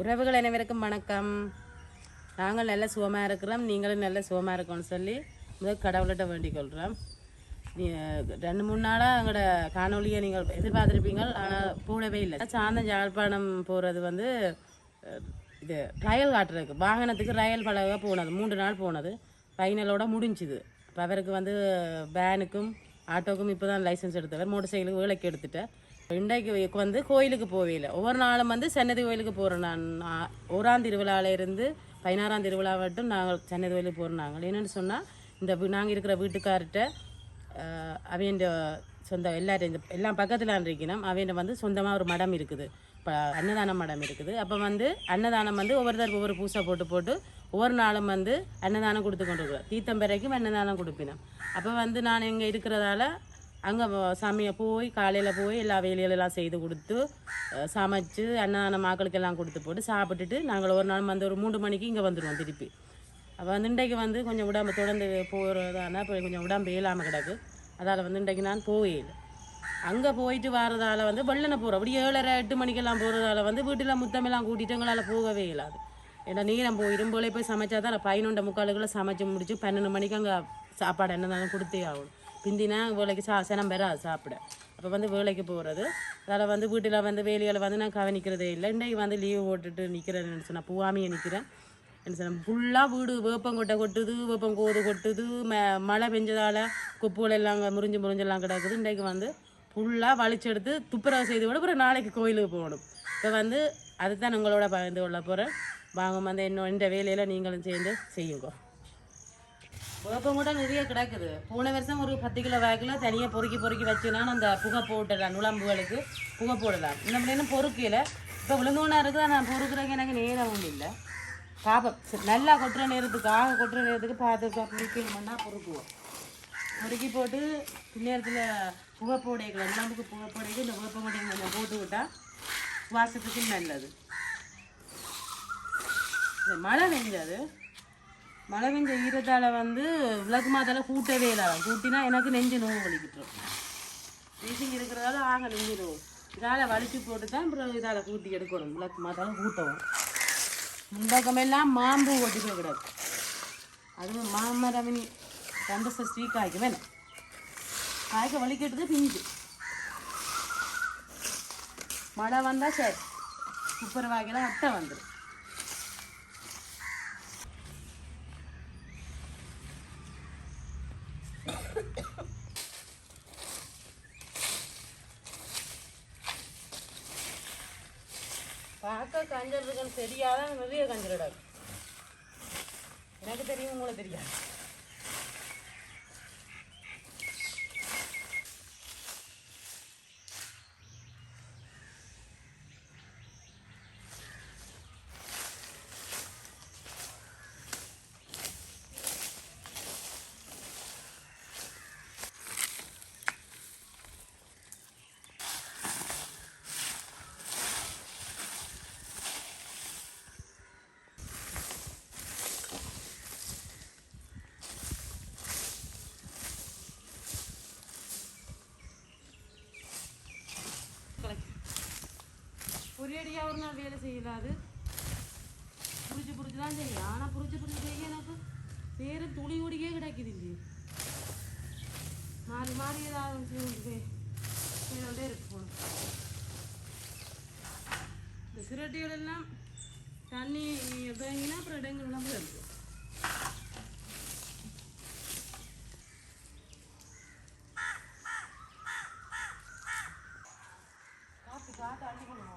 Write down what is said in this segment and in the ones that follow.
உறவுகள் அனைவருக்கும் வணக்கம். நாங்கள் நல்ல சுகமாக இருக்கிறோம். நீங்களும் நல்ல சுகமாக இருக்கோம்னு சொல்லி முதல் கடவுள்கிட்ட வேண்டிக் கொள்கிறோம் நீ ரெண்டு மூணு நாளாக எங்களோட காணொலியை நீங்கள் எதிர்பார்த்துருப்பீங்க. ஆனால் போடவே இல்லை. சாந்தம் யாழ்ப்பாணம் போகிறது வந்து இது ரயில் காட்டுறதுக்கு வாகனத்துக்கு ரயில் பழக போனது. மூன்று நாள் போனது. ஃபைனலோட முடிஞ்சுது. இப்போ அவருக்கு வந்து வேனுக்கும் ஆட்டோக்கும் இப்போ தான் லைசன்ஸ் எடுத்தவர். மோட்டர் சைக்கிளுக்கு வேலைக்கு எடுத்துட்டேன். இன்றைக்கு வந்து கோயிலுக்கு போவே இல்லை ஒவ்வொரு நாளும் வந்து சன்னதி கோயிலுக்கு போகிறோம் நான். ஓராம் திருவிழால இருந்து பதினாறாம் திருவிழா மட்டும் நாங்கள் சன்னதி கோயிலுக்கு போகிறோம் நாங்கள். என்னென்னு சொன்னால் இந்த நாங்கள் இருக்கிற வீட்டுக்கார்கிட்ட அவன் சொந்த எல்லாரும் இந்த எல்லாம் பக்கத்தில் இருக்கணும். அவன் வந்து சொந்தமாக ஒரு மடம் இருக்குது. இப்போ அன்னதான மடம் இருக்குது. அப்போ வந்து அன்னதானம் வந்து ஒவ்வொருத்தருக்கு ஒவ்வொரு பூசை போட்டு போட்டு ஒவ்வொரு நாளும் வந்து அன்னதானம் கொடுத்து கொண்டு இருக்கிறோம் தீத்தம்பரைக்கும் அன்னதானம் கொடுப்பினோம். அப்போ வந்து நான் இங்கே இருக்கிறதால அங்கே சாமியை போய் காலையில் போய் எல்லா வேலைகளெல்லாம் செய்து கொடுத்து அஹ், சமைச்சு அன்னதான மாக்களுக்கெல்லாம் கொடுத்து போட்டு சாப்பிட்டுட்டு நாங்கள் ஒரு நாள் வந்து ஒரு மூன்று மணிக்கு இங்கே வந்துடுவோம் திருப்பி. அப்போ வந்து இன்றைக்கு வந்து கொஞ்சம் உடம்பு தொடர்ந்து போகிறதானா இப்போ கொஞ்சம் உடம்பு இயலாமல் கிடக்கு. அதால் வந்து இன்றைக்கு நான் போவே அங்கே போயிட்டு வரதால் வந்து வெள்ளனை போகிறோம் அப்படி ஏழரை எட்டு மணிக்கெல்லாம் போகிறதால வந்து வீட்டில் முத்தமெல்லாம் கூட்டிட்டு எங்களால் போகவே இல்லாது ஏன்னா நீரம் போய் போலே போய் சமைச்சா தான் பதினொன்று முக்காலுக்குள்ளே சமைச்சு முடிச்சு பன்னெண்டு மணிக்கு அங்கே சாப்பாடு என்னதாலும் கொடுத்தே ஆகணும். பிந்தினா வேலைக்கு சா சனம் பெறாது சாப்பிட. அப்போ வந்து வேலைக்கு போகிறது அதில் வந்து வீட்டில் வந்து வேலைகளை வந்து நான் கவனிக்கிறதே இல்லை. இன்றைக்கு வந்து லீவு போட்டுட்டு நிற்கிறேன்னு சொன்னால் பூவாமியை நிற்கிறேன் என்ன சொல்ல ஃபுல்லாக வீடு வேப்பங்கொட்டை கொட்டுது வேப்பங்கோது கொட்டுது ம மழை பெஞ்சதால் கொப்புகள் எல்லாம் அங்கே முறிஞ்சு முறிஞ்செல்லாம் கிடக்குது. இன்றைக்கு வந்து ஃபுல்லாக வலிச்செடுத்து துப்புரவு செய்து விட அப்புறம் நாளைக்கு கோயிலுக்கு போகணும். இப்போ வந்து அதுதான் உங்களோட பகிர்ந்து கொள்ள போகிறேன் வாங்க வந்து இன்னும் இந்த வேலையில் நீங்களும் சேர்ந்து செய்யுங்க. குழப்பம் கூட நிறைய கிடக்குது. போன வருஷம் ஒரு பத்து கிலோ வேக்கில் தனியாக பொறுக்கி பொறுக்கி வச்சுனா அந்த புகை போட்டுடலாம் நுழம்புகளுக்கு புகை போடலாம் இந்த மாதிரி பொறுக்கையில் இப்போ விழுந்தோன்னா இருக்குது? நான் பொறுக்கிறதுக்கு எனக்கு நேரம் ஒன்றும் இல்லை. பாப்போம் சரி, நல்லா கொட்டுற நேரத்துக்கு ஆக கொட்டுற நேரத்துக்கு பார்த்து பொறுக்கணும்னா பொறுக்குவோம். பொறுக்கி போட்டு பின்னேரத்தில் புகை போடைகள் எல்லாமுக்கு புகை போடைக்கு இந்த வேப்பம் கூட கொஞ்சம் போட்டு விட்டால் சுவாசத்துக்கு நல்லது. இந்த மழை பெஞ்சாது. மழை பெஞ்ச ஈரத்தால் வந்து விளக்கு மாத்தால கூட்டவே இல்லை. கூட்டினா எனக்கு நெஞ்சு நோவு வலிக்கிட்டு வீசிங் இருக்கிறதால ஆக நெஞ்சு நோவு. இதால் வலிச்சு போட்டு தான் அப்புறம் இதால் கூட்டி எடுக்கணும். விளக்கு மாத்தால கூட்டவும். முன்பக்கமெல்லாம் மாம்பூ ஒட்டி கூடாது அதுவும் மாமரமினி கந்த சஷ்டி காய்க்க வேணும். காய்க்க வலிக்கிட்டது பிஞ்சு மழை வந்தால் சரி. குப்பரை வாக்கில அட்டை வந்துடும் அதுக்கு தெரியாத நிறைய கஞ்சல் எனக்கு தெரியும் உங்களுக்கு தெரியாது. ஒரேடியாக ஒரு நாள் வேலை செய்யலாது புரிச்சு புரிச்சு தான் செய்யும் ஆனால் புரிச்சு புரிச்சு செய்ய எனக்கு வேறு துளி ஒடியே கிடைக்குது இல்லையே மாறி மாறி ஏதாவது செய்யுது போய் இருக்கு போகணும் இந்த சிரட்டிகள் எல்லாம் தண்ணி தேங்கினா அப்புறம் இடங்கள்லாம் எல்லாம் போய் இருக்கும் காற்று காற்று அடிக்கணும்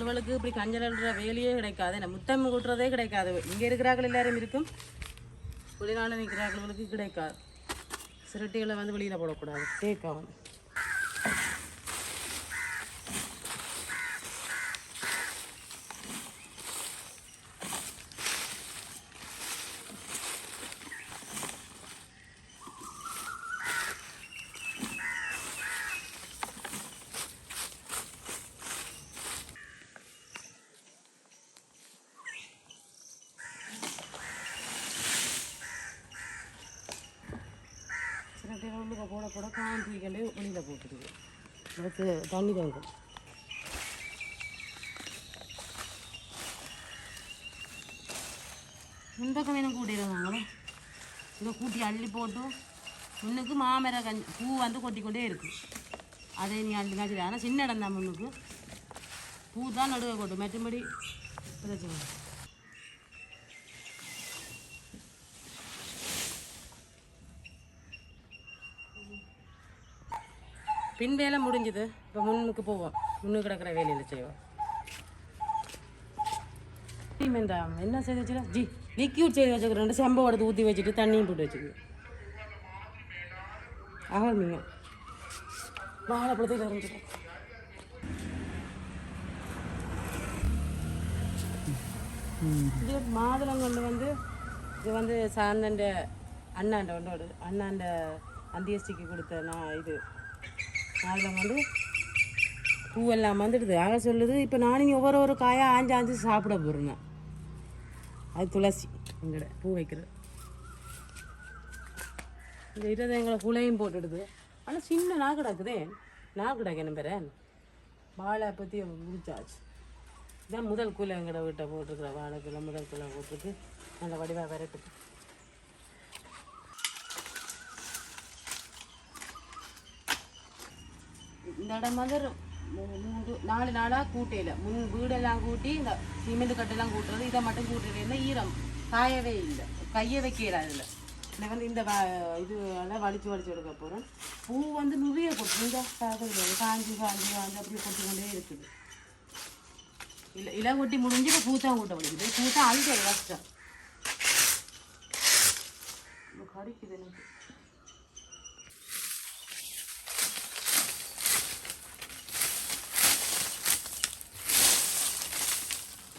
நம்மளுக்கு இப்படி கஞ்சல் அழுற வேலையே கிடைக்காது. என்ன முத்தம் கூட்டுறதே கிடைக்காது. இங்கே இருக்கிறார்கள் எல்லாரும் இருக்கும். வெளிநாடு நிற்கிறார்களுக்கு கிடைக்காது. சிரட்டிகளை வந்து வெளியில் போடக்கூடாது. தேக்கம் உள்ளுக்க போட போட காந்திகளே வெளியில் போட்டுருது அதுக்கு தண்ணி தங்கும். முன்பக்கம் வேணும் கூட்டிடுவாங்களே இதை கூட்டி அள்ளி போட்டு முன்னுக்கு மாமர கஞ்சி பூ வந்து கொட்டிக்கொண்டே இருக்குது அதே நீ அள்ளி காய்ச்சல் ஆனால் சின்ன இடம் தான் முன்னுக்கு. பூ தான் நடுவே கொட்டும். மற்றபடி பிரச்சனை பின் வேலை முடிஞ்சுது. இப்போ முன்னுக்கு போவோம். முன்னுக்கு கிடக்கிற வேலையில் செய்வோம். இந்த என்ன செய்து வச்சுக்கா? ஜி லிக்யூட் செய்து வச்சுக்கிறோம் ரெண்டு செம்பை எடுத்து ஊற்றி வச்சுட்டு தண்ணியும் போட்டு வச்சுக்கோங்க ஆக நீங்கள் வாழைப்பழத்தில் இறந்துட்டு இது மாதுளங்கொண்டு வந்து இது வந்து சாந்தண்ட அண்ணாண்ட ஒன்றோடு அண்ணாண்ட அந்தியஸ்டிக்கு கொடுத்த நான் இது. மாதுளங்கொண்டு பூவெல்லாம் வந்துடுது. ஆக சொல்லுது இப்போ நானும் ஒவ்வொரு ஒரு காயாக ஆஞ்சு ஆஞ்சு சாப்பிட போகிறேன் அது துளசி எங்கட பூ வைக்கிறது. இந்த இருபது எங்களை குலையும் போட்டுடுது. ஆனால் சின்ன நான் கிடக்குதே. நான் கிடக்கு என்ன பேர? வாழை பற்றி முடிச்சாச்சு. இதான் முதல் குலை எங்கட வீட்டை போட்டிருக்கிற வாழை முதல் குலை போட்டுருக்கு. நல்ல வடிவாக விரட்டுது இந்த இடம் வந்து மூன்று நாலு நாளாக கூட்டையில் முன் வீடெல்லாம் கூட்டி இந்த சிமெண்ட் கட்டெல்லாம் கூட்டுறது இதை மட்டும் கூட்டுறது ஈரம் காயவே இல்லை கையை வைக்கல அதில் இந்த வந்து இந்த இது எல்லாம் வலிச்சு வலிச்சு எடுக்க போகிறோம் பூ வந்து நுவிய கொட்டு இந்த காஞ்சி காஞ்சி காஞ்சி அப்படியே கொட்டி கொண்டே இருக்குது இல்லை இலை கொட்டி முடிஞ்சு இப்போ பூ தான் கூட்ட முடியுது பூ தான் அழுகிறது கஷ்டம் கடிக்குது எனக்கு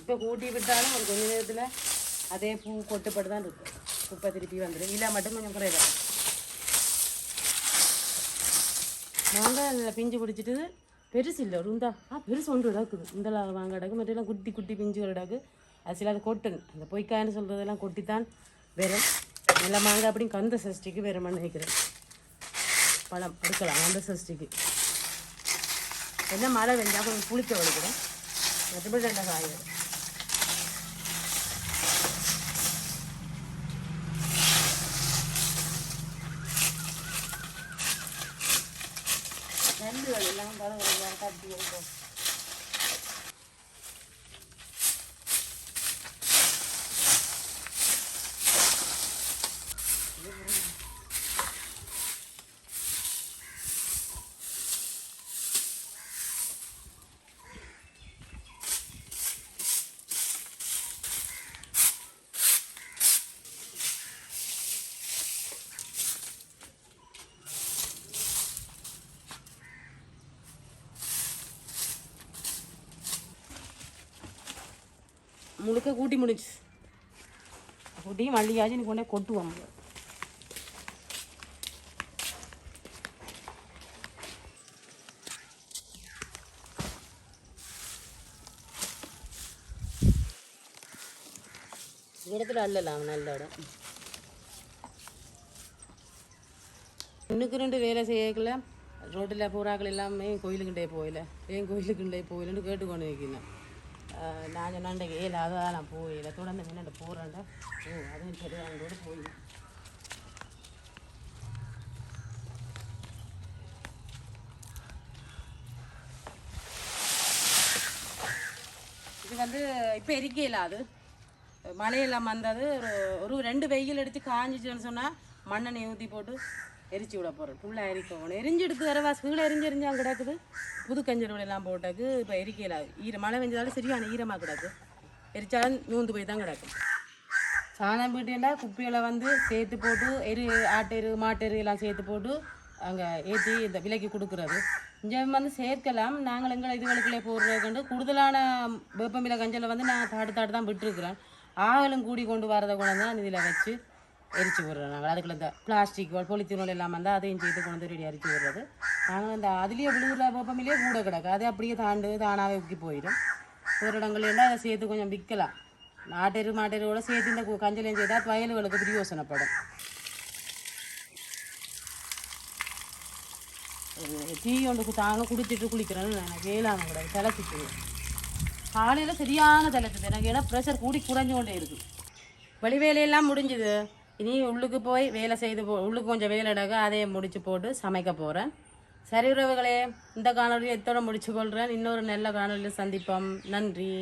இப்போ கூட்டி விட்டாலும் ஒரு கொஞ்ச நேரத்தில் அதே பூ கொட்டுப்பட்டு தான் இருக்கும். குப்பை திருப்பி வந்துடும் இல்லை மட்டும் கொஞ்சம் குறைவா. மாங்காய் அதில் பிஞ்சு பிடிச்சிட்டு பெருசு இல்லை ஒரு உண்டா ஆ பெருசு ஒன்று கிடக்குது இந்தலா வாங்க இடக்கு மற்றெல்லாம் குட்டி குட்டி பிஞ்சுகள் கிடக்கு அது சில அது கொட்டணும். அந்த பொய்க்காயின்னு சொல்கிறதெல்லாம் கொட்டித்தான் வெறும். நல்ல மாங்காய் அப்படின்னு கந்த சஷ்டிக்கு வெறுமன்னு நினைக்கிறேன். பழம் எடுக்கலாம் கந்த சஷ்டிக்கு. என்ன மழை வெஞ்சால் கொஞ்சம் புளிக்க வலிக்கிறேன். மற்றபடி ரெண்டை காய் Adobo. முழுக்க கூட்டி முடிச்சு கூட்டி மல்லிகாச்சு நீ கொண்டே கொட்டுவோம் இடத்துல அல்லலாம் நல்ல இடம் இன்னுக்கு ரெண்டு வேலை செய்யக்கல ரோட்டில் போகிறாக்கள் எல்லாமே கோயிலுக்குண்டே போயில ஏன் கோயிலுக்குண்டே போயிலன்னு கேட்டுக்கொண்டு வைக்கணும் நான் சொன்னாண்ட ஏல அதான் நான் போயில தொடர்ந்து முன்னாடி போகிறேன்டா ஓ அதுவும் சரி அவங்களோட போய் இது வந்து இப்போ எரிக்கையில் அது. மழையெல்லாம் வந்தது. ஒரு ஒரு ரெண்டு வெயில் எடுத்து காஞ்சிச்சுன்னு சொன்னால் மண்ணெண்ணெய் ஊற்றி போட்டு எரிச்சு விட போகிறோம் ஃபுல்லாக எரிக்கணும் எரிஞ்சு எடுத்து வர கீழே எரிஞ்சு எரிஞ்சு அங்கே கிடக்குது. புது கஞ்சல் எல்லாம் போட்டாக்கு இப்போ எரிக்கையில் ஈர மழை பெஞ்சதாலும் சரியான ஈரமாக கிடக்கு. எரிச்சாலும் நூந்து போய் தான் கிடக்கும் சாணம் வீட்டுண்டா குப்பைகளை வந்து சேர்த்து போட்டு எரு ஆட்டெரு மாட்டெரு எல்லாம் சேர்த்து போட்டு அங்கே ஏற்றி இந்த விலைக்கு கொடுக்குறது. இங்கே வந்து சேர்க்கலாம். நாங்கள் எங்களை இதுகளுக்குள்ளே போடுறதுக்கு கூடுதலான வேப்பமில கஞ்சலை வந்து நான் தாடு தாட்டு தான் விட்டுருக்குறேன். ஆகலும் கூடி கொண்டு வரதை கொண்டு தான் இதில் வச்சு எரிச்சு விடுறோம் நாங்கள் அதுக்குள்ள இந்த பிளாஸ்டிக் பொலித்தீனோல் எல்லாம் வந்தால் அதையும் செய்து கொண்டு வந்து ரெடி அரிச்சு விடுறது. நாங்கள் இந்த அதுலேயே விழுகிற வேப்பமிலே கூட கிடக்கு. அதை அப்படியே தாண்டு தானாகவே உக்கி போயிடும். ஒரு இடங்கள்லாம் அதை சேர்த்து கொஞ்சம் விற்கலாம். நாட்டெரு மாட்டெருவோட சேர்த்து இந்த கஞ்சலையும் செய்தால் வயல்களுக்கு பிரயோசனப்படும். ஒரு டீ ஒன்று தாங்க குடிச்சிட்டு குளிக்கிறேன்னு நான் வேளாண் கூட தலைச்சிட்டு காலையில் சரியான தலைச்சது எனக்கு ஏன்னா ப்ரெஷர் கூடி குறைஞ்சு கொண்டே இருக்கு. வெளி வேலையெல்லாம் முடிஞ்சுது. இனி உள்ளுக்கு போய் வேலை செய்து போ உள்ளுக்கு கொஞ்சம் வேலை எடுக்க அதையே முடித்து போட்டு சமைக்க போகிறேன் சரி உறவுகளே இந்த காணொலியை எத்தோட முடிச்சு கொள்கிறேன் இன்னொரு நல்ல காணொலியில் சந்திப்போம். நன்றி.